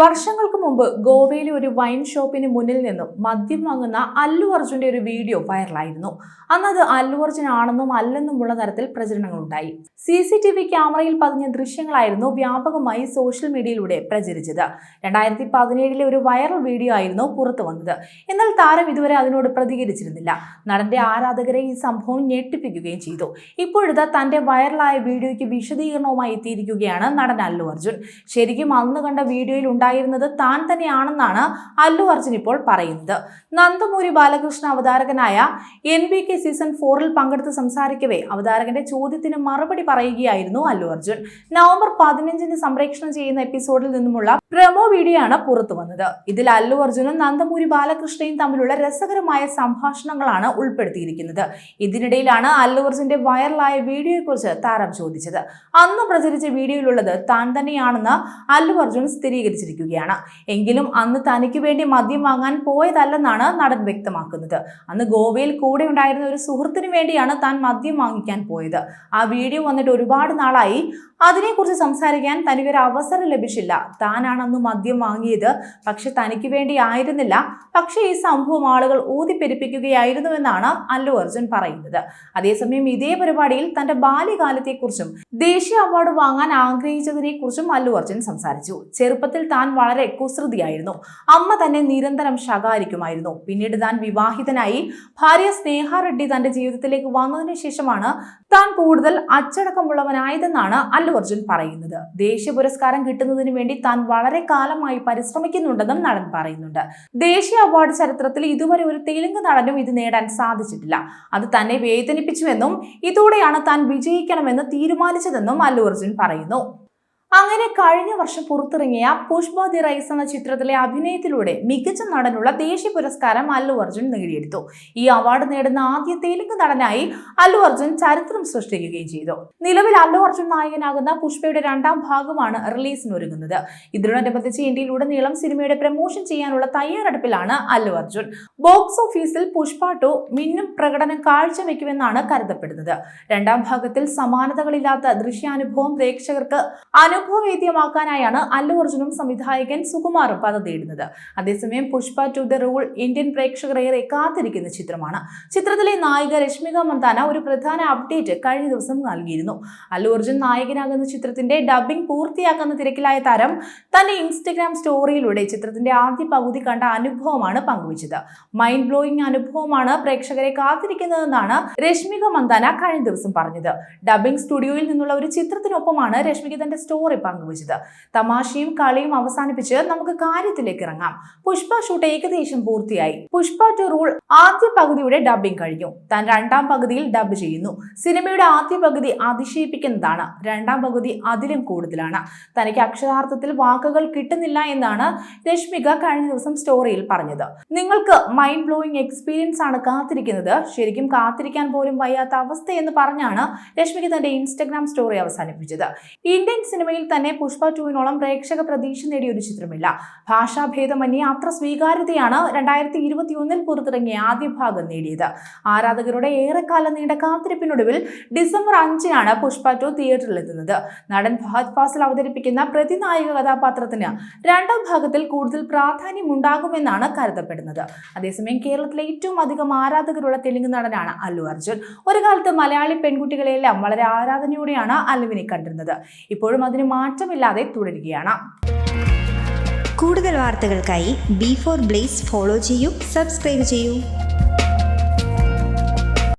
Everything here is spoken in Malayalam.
വർഷങ്ങൾക്ക് മുമ്പ് ഗോവയിലെ ഒരു വൈൻ ഷോപ്പിന് മുന്നിൽ നിന്നും മദ്യം വാങ്ങുന്ന അല്ലു അർജുന്റെ ഒരു വീഡിയോ വൈറലായിരുന്നു. അന്ന് അത് അല്ലു അർജുൻ ആണെന്നും അല്ലെന്നുമുള്ള തരത്തിൽ പ്രചരണങ്ങളുണ്ടായി. സി സി ടി വി ക്യാമറയിൽ പതിഞ്ഞ ദൃശ്യങ്ങളായിരുന്നു വ്യാപകമായി സോഷ്യൽ മീഡിയയിലൂടെ പ്രചരിച്ചത്. രണ്ടായിരത്തി പതിനേഴിലെ ഒരു വൈറൽ വീഡിയോ ആയിരുന്നു പുറത്തു വന്നത്. എന്നാൽ താരം ഇതുവരെ അതിനോട് പ്രതികരിച്ചിരുന്നില്ല. നടന്റെ ആരാധകരെ ഈ സംഭവം ഞെട്ടിപ്പിക്കുകയും ചെയ്തു. ഇപ്പോഴത്തെ തന്റെ വൈറലായ വീഡിയോയ്ക്ക് വിശദീകരണവുമായി എത്തിയിരിക്കുകയാണ് നടൻ അല്ലു അർജുൻ. ശരിക്കും അന്ന് കണ്ട വീഡിയോയിൽ ഉണ്ടായിരുന്നത് താൻ തന്നെയാണെന്നാണ് അല്ലു അർജുൻ ഇപ്പോൾ പറയുന്നത്. നന്ദമൂരി ബാലകൃഷ്ണ അവതാരകനായ എൻ ബി കെ സീസൺ ഫോറിൽ പങ്കെടുത്ത് സംസാരിക്കവേ അവതാരകന്റെ ചോദ്യത്തിന് മറുപടി പറയുകയായിരുന്നു അല്ലു അർജുൻ. നവംബർ പതിനഞ്ചിന് സംപ്രേഷണം ചെയ്യുന്ന എപ്പിസോഡിൽ നിന്നുമുള്ള പ്രമോ വീഡിയോ ആണ് പുറത്തു വന്നത്. ഇതിൽ അല്ലു അർജുനും നന്ദമൂരി ബാലകൃഷ്ണയും തമ്മിലുള്ള രസകരമായ സംഭാഷണങ്ങളാണ് ഉൾപ്പെടുത്തിയിരിക്കുന്നത്. ഇതിനിടയിലാണ് അല്ലു അർജുന്റെ വൈറലായ വീഡിയോയെക്കുറിച്ച് താരം ചോദിച്ചത്. അന്ന് പ്രചരിച്ച വീഡിയോയിലുള്ളത് താൻ തന്നെയാണെന്ന് അല്ലു അർജുൻ സ്ഥിരീകരിച്ചിരിക്കുകയാണ് എങ്കിലും അന്ന് തനിക്ക് വേണ്ടി മദ്യം വാങ്ങാൻ പോയതല്ലെന്നാണ് നടൻ വ്യക്തമാക്കുന്നത്. അന്ന് ഗോവയിൽ കൂടെ ഉണ്ടായിരുന്ന ഒരു സുഹൃത്തിന് വേണ്ടിയാണ് താൻ മദ്യം വാങ്ങിക്കാൻ പോയത്. ആ വീഡിയോ വന്നിട്ട് ഒരുപാട് നാളായി. അതിനെക്കുറിച്ച് സംസാരിക്കാൻ തനിക്കൊരു അവസരം ലഭിച്ചില്ല. താനാണന്ന് മദ്യം വാങ്ങിയത്. പക്ഷെ തനിക്ക് വേണ്ടി ആയിരുന്നില്ല. പക്ഷേ ഈ സംഭവം ആളുകൾ ഊതിപ്പെരിപ്പിക്കുകയായിരുന്നുവെന്നാണ് അല്ലു അർജുൻ പറയുന്നത്. അതേസമയം ഇതേ പരിപാടിയിൽ തന്റെ ബാല്യകാലത്തെക്കുറിച്ചും ദേശീയ അവാർഡ് വാങ്ങാൻ ആഗ്രഹിച്ചതിനെക്കുറിച്ചും അല്ലു അർജുൻ സംസാരിച്ചു. ചെറുപ്പത്തിൽ താൻ വളരെ കുസൃതിയായിരുന്നു. അമ്മ തന്നെ നിരന്തരം ശകാരിക്കുമായിരുന്നു. പിന്നീട് താൻ വിവാഹിതനായി ഭാര്യ സ്നേഹ റെഡ്ഡി തന്റെ ജീവിതത്തിലേക്ക് വന്നതിന് ശേഷമാണ് താൻ കൂടുതൽ അച്ചടക്കമുള്ളവനായതെന്നാണ് അല്ലു അർജുൻ പറയുന്നത്. ദേശീയ പുരസ്കാരം കിട്ടുന്നതിന് വേണ്ടി താൻ വളരെ കാലമായി പരിശ്രമിക്കുന്നുണ്ടെന്നും നടൻ പറയുന്നുണ്ട്. ദേശീയ അവാർഡ് ചരിത്രത്തിൽ ഇതുവരെ ഒരു തെലുങ്ക് നടനും ഇത് നേടാൻ സാധിച്ചിട്ടില്ല. അത് തന്നെ വേദനിപ്പിച്ചുവെന്നും ഇതോടെയാണ് താൻ വിജയിക്കണമെന്ന് തീരുമാനിച്ചതെന്നും അല്ലു അർജുൻ പറയുന്നു. അങ്ങനെ കഴിഞ്ഞ വർഷം പുറത്തിറങ്ങിയ പുഷ്പ ദി റൈസ് എന്ന ചിത്രത്തിലെ അഭിനയത്തിലൂടെ മികച്ച നടനുള്ള ദേശീയ പുരസ്കാരം അല്ലു അർജുൻ നേടിയെടുത്തു. ഈ അവാർഡ് നേടുന്ന ആദ്യ തെലുങ്ക് നടനായി അല്ലു അർജുൻ ചരിത്രം സൃഷ്ടിക്കുകയും ചെയ്തു. നിലവിൽ അല്ലു അർജുൻ നായകനാകുന്ന പുഷ്പയുടെ രണ്ടാം ഭാഗമാണ് റിലീസിന് ഒരുങ്ങുന്നത് ഇതിനോടനുബന്ധിച്ച് ഇന്ത്യയിലുടനീളം സിനിമയുടെ പ്രമോഷൻ ചെയ്യാനുള്ള തയ്യാറെടുപ്പിലാണ് അല്ലു അർജുൻ. ബോക്സ് ഓഫീസിൽ പുഷ്പ ടു മിന്നും പ്രകടനം കാഴ്ചവെക്കുമെന്നാണ് കരുതപ്പെടുന്നത്. രണ്ടാം ഭാഗത്തിൽ സമാനതകളില്ലാത്ത ദൃശ്യാനുഭവം പ്രേക്ഷകർക്ക് അനുഭവവേദ്യമാക്കാനായാണ് അല്ലു അർജുനും സംവിധായകൻ സുകുമാറും പദ്ധതിയിടുന്നത് അതേസമയം Pushpa two The Rule Indian പ്രേക്ഷകർ ഏറെ കാത്തിരിക്കുന്ന ചിത്രമാണ്. ചിത്രത്തിലെ നായിക രശ്മിക മന്ദാന ഒരു പ്രധാന അപ്ഡേറ്റ് കഴിഞ്ഞ ദിവസം നൽകിയിരുന്നു. അല്ലു അർജുൻ നായകനാകുന്ന ചിത്രത്തിന്റെ ഡബിംഗ് പൂർത്തിയാക്കുന്ന തിരക്കിലായ താരം തന്റെ ഇൻസ്റ്റഗ്രാം സ്റ്റോറിയിലൂടെ ചിത്രത്തിന്റെ ആദ്യ പകുതി കണ്ട അനുഭവമാണ് പങ്കുവച്ചത്. മൈൻഡ് ബ്ലോയിങ് അനുഭവമാണ് പ്രേക്ഷകരെ കാത്തിരിക്കുന്നതെന്നാണ് രശ്മിക മന്ദാന കഴിഞ്ഞ ദിവസം പറഞ്ഞത്. ഡബിംഗ് സ്റ്റുഡിയോയിൽ നിന്നുള്ള ഒരു ചിത്രത്തിനൊപ്പമാണ് രശ്മിക തന്റെ സ്റ്റോറി പങ്കുവച്ചത്. തമാശയും കളിയും അവസാനിപ്പിച്ച് നമുക്ക് കാര്യത്തിലേക്ക് ഇറങ്ങാം. പുഷ്പ ഷൂട്ട് ഏകദേശം പൂർത്തിയായി. പുഷ്പ ടു റൂൾ ആദ്യ പകുതിയുടെ ഡബിംഗ് കഴിഞ്ഞു. താൻ രണ്ടാം പകുതിയിൽ ഡബ് ചെയ്യുന്നു. സിനിമയുടെ ആദ്യ പകുതി അതിശയിപ്പിക്കുന്നതാണ്. രണ്ടാം പകുതി അതിലും കൂടുതലാണ്. തനിക്ക് അക്ഷരാർത്ഥത്തിൽ വാക്കുകൾ കിട്ടുന്നില്ല എന്നാണ് രശ്മിക കഴിഞ്ഞ ദിവസം സ്റ്റോറിയിൽ പറഞ്ഞത്. നിങ്ങൾക്ക് മൈൻഡ് ബ്ലോയിങ് എക്സ്പീരിയൻസ് ആണ് കാത്തിരിക്കുന്നത്. ശരിക്കും കാത്തിരിക്കാൻ പോലും വയ്യാത്ത അവസ്ഥയെന്ന് പറഞ്ഞാണ് രശ്മിക തന്റെ ഇൻസ്റ്റഗ്രാം സ്റ്റോറി അവസാനിപ്പിച്ചത്. ഇന്ത്യൻ സിനിമയിൽ തന്നെ പുഷ്പ ടുവിനോളം പ്രേക്ഷക പ്രതീക്ഷ നേടിയ ഒരു ചിത്രമില്ല. ഭാഷാഭേദമന്യേ അത്ര സ്വീകാര്യതയാണ് രണ്ടായിരത്തി ഇരുപത്തിയൊന്നിൽ പുറത്തിറങ്ങിയ ആദ്യ ഭാഗം നേടിയത്. ആരാധകരുടെ ഏറെക്കാലം നീണ്ട കാത്തിരിപ്പിനൊടുവിൽ ഡിസംബർ അഞ്ചിനാണ് പുഷ്പ ടു തിയേറ്ററിലെത്തുന്നത് നടൻ ഫഹദ് ഫാസിൽ അവതരിപ്പിക്കുന്ന പ്രതിനായക കഥാപാത്രത്തിന് രണ്ടാം ഭാഗത്തിൽ കൂടുതൽ പ്രാധാന്യം ഉണ്ടാകുമെന്നാണ് കരുതപ്പെടുന്നത്. അതേസമയം കേരളത്തിലെ ഏറ്റവും അധികം ആരാധകരുള്ള തെലുങ്ക് നടനാണ് അല്ലു അർജുൻ. ഒരു കാലത്ത് മലയാളി പെൺകുട്ടികളെല്ലാം വളരെ ആരാധനയോടെയാണ് അല്ലുവിനെ കണ്ടിരുന്നത്. ഇപ്പോഴും അതിന് മാറ്റമില്ലാതെ തുടരുകയാണ്. കൂടുതൽ വാർത്തകൾക്കായി ബി ഫോർ ബ്ലേസ് ഫോളോ ചെയ്യൂ സബ്സ്ക്രൈബ് ചെയ്യൂ.